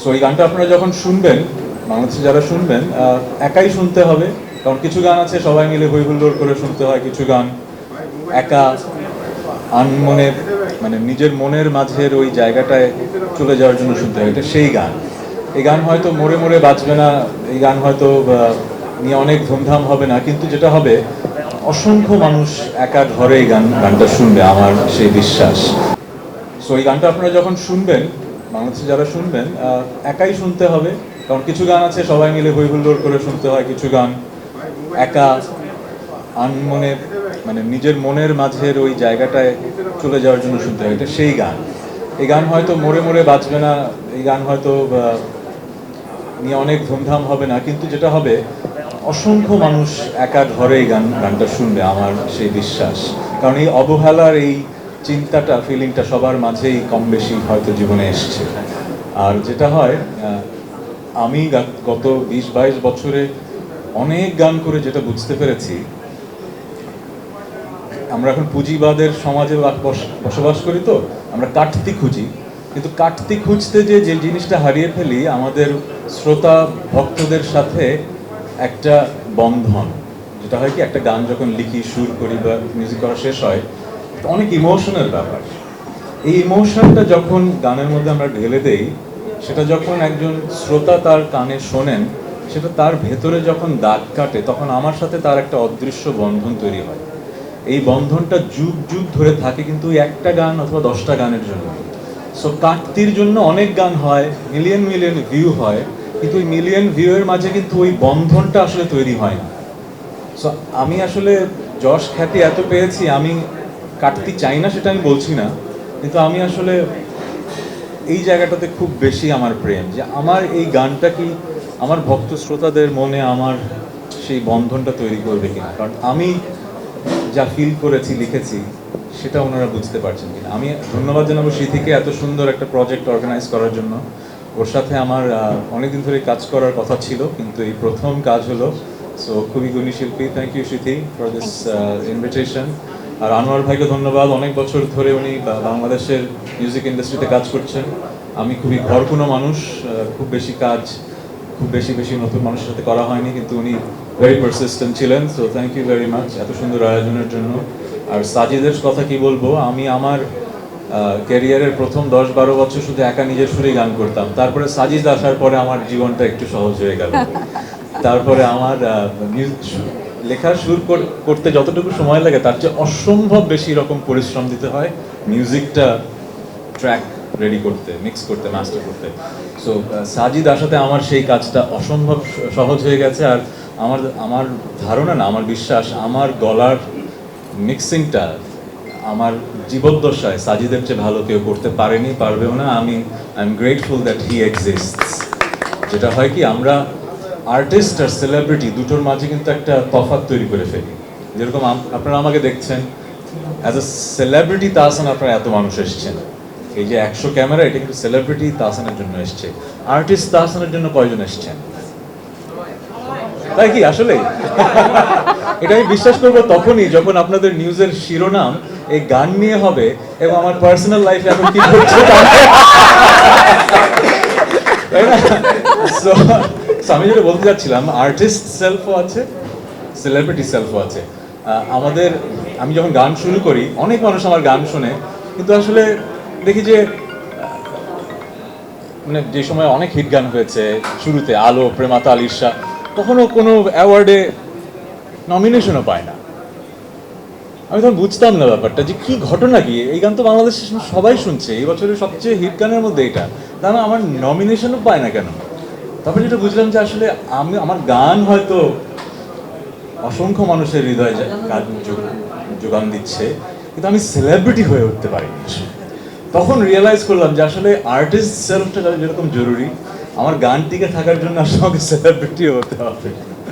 So এই গানটা আপনারা যখন শুনবেন, বাংলাদেশে যারা শুনবেন একাই শুনতে হবে। কারণ কিছু গান আছে, সবাই মিলে হই হুল্লোড় করে শুনতে হয়। কিছু গান একা আনমনের মানে নিজের মনের মাঝের ওই জায়গাটায় চলে যাওয়ার জন্য শুনতে হয়। এটা সেই গান। এই গান হয়তো মরে মরে বাঁচবে না। এই গান হয়তো নিয়ে অনেক ধুমধাম হবে না। কিন্তু যেটা হবে, অসংখ্য মানুষ একা ঘরে এই গান, গানটা শুনবে। আমার সেই বিশ্বাস। সো এই গানটা আপনারা যখন শুনবেন বাংলাদেশে যারা শুনবেন একাই শুনতে হবে, কারণ কিছু গান আছে, সবাই মিলে হই হুল্লোড় করে শুনতে হয় কিছু গান। একা আনমনের মানে নিজের মনের মাঝের ওই জায়গাটায় চলে যাওয়ার জন্য শুনতে হয়, এটা সেই গান। এই গান হয়তো মরে মরে বাঁচবে না, এই গান হয়তো নিয়ে অনেক ধুমধাম হবে না, কিন্তু যেটা হবে, অসংখ্য মানুষ একা ঘরে এই গান, গানটা শুনবে, আমার সেই বিশ্বাস। কারণ এই অবহেলার এই চিন্তাটা ফিলিংটা সবার মাঝেই কম বেশি হয়তো জীবনে এসছে। আর যেটা হয় আমি গত বিশ বাইশ বছরে অনেক গান করে যেটা বুঝতে পেরেছি, আমরা এখন পুঁজিবাদের সমাজে বসবাস করি তো, আমরা কাটতি খুঁজি। কিন্তু কাটতি খুঁজতে যে যে জিনিসটা হারিয়ে ফেলি, আমাদের শ্রোতা ভক্তদের সাথে একটা বন্ধন। যেটা হয় কি, একটা গান যখন লিখি, সুর করি বা মিউজিক করা শেষ হয় অনেক ইমোশনাল ব্যাপার। এই ইমোশনটা যখন গানের মধ্যে আমরা ঢেলে দেই, সেটা যখন একজন শ্রোতা তার কানে শোনেন, সেটা তার ভেতরে যখন দাগ কাটে, তখন আমার সাথে তার একটা অদৃশ্য বন্ধন তৈরি হয়। এই বন্ধনটা যুগ যুগ ধরে থাকে কিন্তু ওই একটা গান অথবা দশটা গানের জন্য। সো কাটতির জন্য অনেক গান হয় মিলিয়ন মিলিয়ন ভিউ হয়, কিন্তু ওই মিলিয়ন ভিউয়ের মাঝে কিন্তু ওই বন্ধনটা আসলে তৈরি হয় না। সো আমি আসলে যশ খ্যাতি এত পেয়েছি, আমি কাটতে চাই না সেটা আমি বলছি না কিন্তু আমি আসলে এই জায়গাটাতে খুব বেশি আমার প্রেম যে আমার এই গানটা কি আমার ভক্ত শ্রোতাদের মনে আমার সেই বন্ধনটা তৈরি করবে কিনা? কারণ আমি যা ফিল করেছি লিখেছি সেটা ওনারা বুঝতে পারছেন কিনা। আমি ধন্যবাদ জানাব সিথিকে এত সুন্দর একটা প্রজেক্ট অর্গানাইজ করার জন্য। ওর সাথে আমার অনেকদিন ধরে কাজ করার কথা ছিল কিন্তু এই প্রথম কাজ হলো সো খুবই গুণী শিল্পী thank you Sithi for this invitation আর আনোয়ার ভাইকে ধন্যবাদ। অনেক বছর ধরে উনি বাংলাদেশের মিউজিক ইন্ডাস্ট্রিতে কাজ করছেন। আমি খুবই ঘরকুনো মানুষ খুব বেশি কাজ খুব বেশি বেশি নতুন মানুষের সাথে করা হয়নি কিন্তু উনি ভেরি পারসিস্টেন্ট ছিলেন so thank you very much এত সুন্দর আয়োজনের জন্য। আর সাজিদের কথা কি বলব আমি আমার ক্যারিয়ারের প্রথম দশ বারো বছর শুধু একা নিজের সুরেই গান করতাম। তারপরে সাজিদ আসার পরে আমার জীবনটা একটু সহজ হয়ে গেল। তারপরে আমার লেখার সুর করতে যতটুকু সময় লাগে, তার চেয়ে অসম্ভব বেশি রকম পরিশ্রম দিতে হয় মিউজিকটা ট্র্যাক রেডি করতে, মিক্স করতে, মাস্টার করতে। সো সাজিদ আসাতে আমার সেই কাজটা অসম্ভব সহজ হয়ে গেছে আর আমার আমার ধারণা না, আমার বিশ্বাস, আমার গলার মিক্সিংটা আমার জীবদ্দশায় সাজিদের চেয়ে ভালো কেউ করতে পারেনি, পারবেও না। আমি I am grateful that he exists যেটা হয় কি, আমরা আর্টিস্ট আর সেলিব্রিটি দুটোর মাঝে কিন্তু একটা তফাৎ তৈরি করে ফেলি। যেরকম আপনারা আমাকে দেখছেন অ্যাজ এ সেলিব্রিটি তাহসান আপনারা এত মানুষ এসছেন। এই যে একশো ক্যামেরা, এটা কিন্তু সেলিব্রিটি তাহসানের জন্য এসছে। আর্টিস্ট তাহসানের জন্য কয়জন এসছেন? তাই কি? আসলে? এটা আমি বিশ্বাস করব তখনই যখন আপনাদের নিউজের শিরোনাম এই গান নিয়ে হবে এবং আমার পার্সোনাল লাইফে এখন কি ঘটছে তাই না? আমি যেটা বলতে চাচ্ছিলাম আর্টিস্ট সেলফও আছে সেলিব্রিটি সেলফও আছে। আমাদের, আমি যখন গান শুরু করি, অনেক মানুষ আমার গান শোনে, কিন্তু আসলে দেখি যে মানে যে সময় অনেক হিট গান হয়েছে, শুরুতে আলো, প্রেমাতা, আলিশা, কখনো কোনো অ্যাওয়ার্ডে নমিনেশনও পায় না। আমি তখন বুঝতাম না ব্যাপারটা যে কি ঘটনা কি। এই গান তো বাংলাদেশে সবাই শুনছে, এই বছরের সবচেয়ে হিট গানের মধ্যে এটা। তা আমার নমিনেশনও পায় না কেন? তারপরে যেটা বুঝলাম যে আসলে আমি, আমার গান হয়তো অসংখ্য মানুষের হৃদয় কাজ যোগান দিচ্ছে, কিন্তু আমি সেলিব্রিটি হয়ে উঠতে পারিনি। তখন রিয়েলাইজ করলাম যে আসলে আর্টিস্ট সেলফটা যেরকম জরুরি, আমার গান টিকে থাকার জন্য আসলে আমাকে সেলিব্রিটিও হতে হবে।